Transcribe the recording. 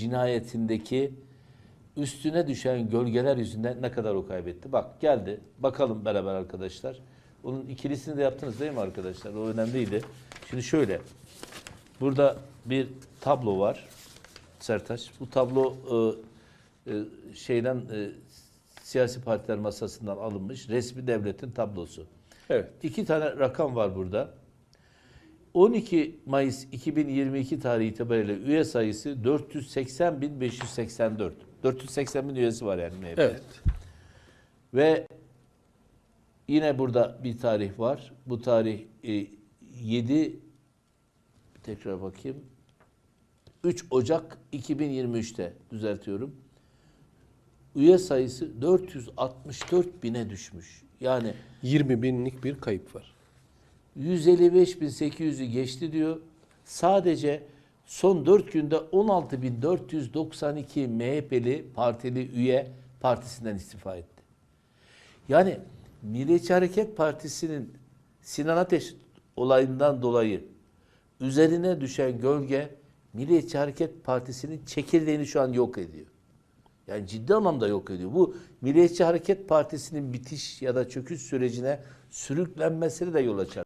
cinayetindeki üstüne düşen gölgeler yüzünden ne kadar o kaybetti? Bak geldi. Bakalım beraber arkadaşlar. Onun ikilisini de yaptınız değil mi arkadaşlar? O önemliydi. Şimdi şöyle. Burada bir tablo var. Sertaç. Bu tablo e, e, şeyden e, siyasi partiler masasından alınmış resmi devletin tablosu. Evet. İki tane rakam var burada. 12 Mayıs 2022 tarihi itibariyle üye sayısı 480.584. 480 bin üyesi var yani MHP. Evet. Ve yine burada bir tarih var. Bu tarih e, 7 tekrar bakayım. 3 Ocak 2023'te düzeltiyorum. Üye sayısı 464 bine düşmüş. Yani 20 binlik bir kayıp var. 155.800'ü geçti diyor. Sadece son 4 günde 16.492 MHP'li partili üye partisinden istifa etti. Yani Milliyetçi Hareket Partisi'nin Sinan Ateş olayından dolayı üzerine düşen gölge Milliyetçi Hareket Partisi'nin çekirdeğini şu an yok ediyor. Yani ciddi anlamda yok ediyor. Bu Milliyetçi Hareket Partisi'nin bitiş ya da çöküş sürecine sürüklenmesine de yol açar.